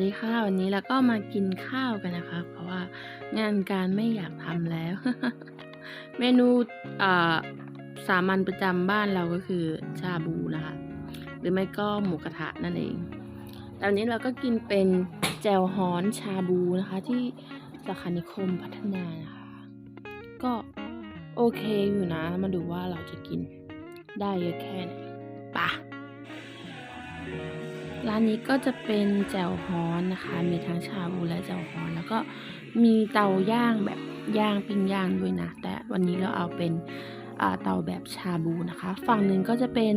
สดีค่ะวันนี้เราก็มากินข้าวกันนะคะ เพราะว่างานการไม่อยากทำแล้ว เมนูสามัญประจำบ้านเราก็คือชาบูนะคะหรือไม่ก็หมูกระทะนั่นเองแต่วันนี้เราก็กินเป็นแจวฮอนชาบูนะคะ ที่สาขานิคมพัฒนานะคะ ก็โอเคอยู่นะ มาดูว่าเราจะกินได้เยอะแค่ไหนไปะ ร้านนี้ก็จะเป็นแจ่วฮ้อนนะคะ มีทั้งชาบูและแจ่วฮ้อน แล้วก็มีเตาย่างแบบย่างปิ้งย่างด้วยนะ แต่วันนี้เราเอาเป็นเตาแบบชาบูนะคะ ฝั่งหนึ่งก็จะเป็น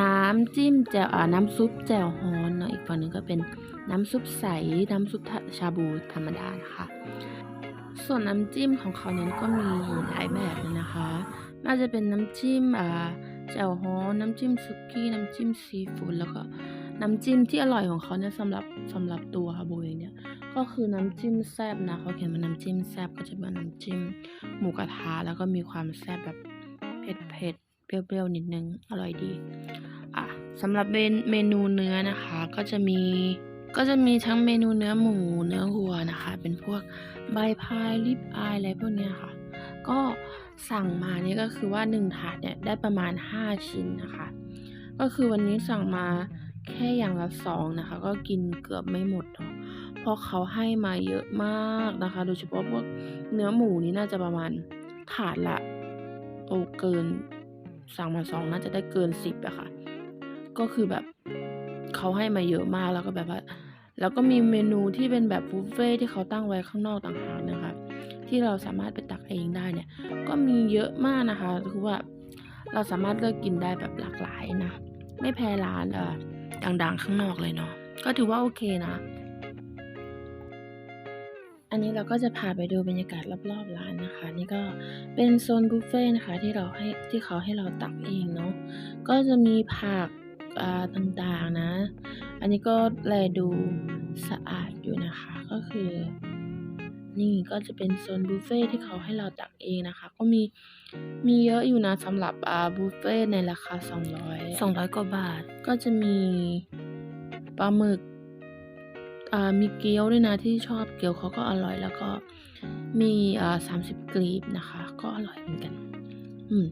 น้ำจิ้มแจ่วน้ำซุปแจ่วฮ้อนเนาะอีกฝั่งหนึ่งก็เป็นน้ำซุปใส น้ำซุปชาบูธรรมดานะคะ ส่วนน้ำจิ้มของเขาเนี่ยก็มีหลายแบบเลยนะคะน่าจะเป็นน้ำจิ้มอ่าแจ่วฮ้อนน้ำจิ้มซุกี้น้ำจิ้มซีฟู้ดแล้วก็ น้ำจิ้มที่อร่อยของเขาเนี่ยสำหรับสำหรับตัวค่ะโบเองเนี่ยก็คือน้ำจิ้มแซบนะเขาเขียนว่าน้ำจิ้มแซบก็จะเป็นน้ำจิ้มหมูกระทะแล้วก็มีความแซบแบบเผ็ดเผ็ดเปรี้ยวๆนิดนึงอร่อยดีอะสำหรับเมนเมนูเนื้อนะคะ ก็จะมีก็จะมีทั้งเมนูเนื้อหมูเนื้อวัวนะคะ เป็นพวกใบพายลิปอายอะไรพวกเนี้ยค่ะ ก็สั่งมาเนี่ยก็คือว่า1ถาดเนี่ยได้ประมาณ 5 ชิ้นนะคะ ก็คือวันนี้สั่งมา แค่อย่างละสองนะคะ ก็กินเกือบไม่หมดเนาะเพราะเขาให้มาเยอะมากนะคะ โดยเฉพาะพวกเนื้อหมูนี่น่าจะประมาณถาดละโอเกินสั่งมาสองน่าจะได้เกินสิบอะค่ะ ก็คือแบบเขาให้มาเยอะมากแล้วก็แบบว่า แล้วก็มีเมนูที่เป็นแบบบุฟเฟ่ที่เขาตั้งไว้ข้างนอกต่างหากนะคะ ที่เราสามารถไปตักเองได้เนี่ย ก็มีเยอะมากนะคะคือว่าเราสามารถเลือกกินได้แบบหลากหลายนะ ไม่แพ้ร้านเอ่อ ดังๆ ข้างนอกเลยเนาะก็ถือว่าโอเคนะ อันนี้เราก็จะพาไปดูบรรยากาศรอบๆร้านนะคะ นี่ก็เป็นโซนบุฟเฟ่ต์นะคะที่เราให้ที่เขาให้เราตักเองเนาะก็จะมีผักอ่าต่างๆนะ อันนี้ก็แลดูสะอาดอยู่นะคะก็คือ นี่ก็จะเป็นโซนบุฟเฟ่ต์ที่เขาให้เราตักเองนะคะ ก็มีมีเยอะอยู่นะสำหรับอ่าบุฟเฟ่ต์ในราคา 200 200 กว่าบาท ก็จะมีปลาหมึกอ่ามีเกี๊ยวด้วยนะที่ชอบเกี๊ยวเขาก็อร่อย แล้วก็มีอ่า30กลีบนะคะ ก็อร่อยเหมือนกัน อืม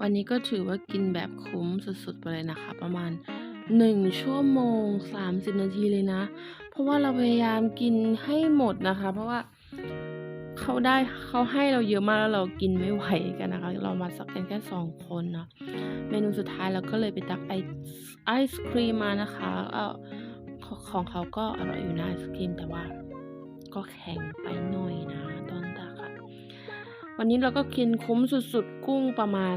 วันนี้ก็ถือว่ากินแบบคุ้มสุดๆไปเลยนะคะ ประมาณ 1 ชั่วโมง 30 นาทีเลยนะ เพราะว่าเราพยายามกินให้หมดนะคะ เพราะว่าเขาได้เขาให้เราเยอะมากแล้วเรากินไม่ไหวกันนะคะ เรามาสักกันแค่2คนเนาะเมนูสุดท้ายเราก็เลยไปตักไอไอศครีมมานะคะเออของของเขาก็อร่อยอยู่นะไอศครีมแต่ว่าก็แข็งไปหน่อยนะตอนตักอะวันนี้เราก็กินคุ้มสุดๆกุ้งประมาณ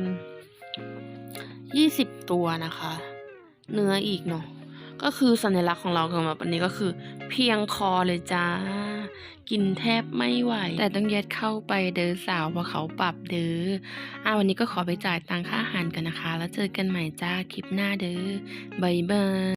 20 ตัวนะคะ เนื้ออีกเนาะ ก็คือสัญลักษณ์ของเราสำหรับวันนี้ก็คือ เพียงคอเลยจ้า กินแทบไม่ไหว แต่ต้องยัดเข้าไปเด้อสาวเพราะเขาปรับเด้ออ่าวันนี้ก็ขอไปจ่ายตังค่าอาหารกันนะคะ แล้วเจอกันใหม่จ้าคลิปหน้าเด้อบายบาย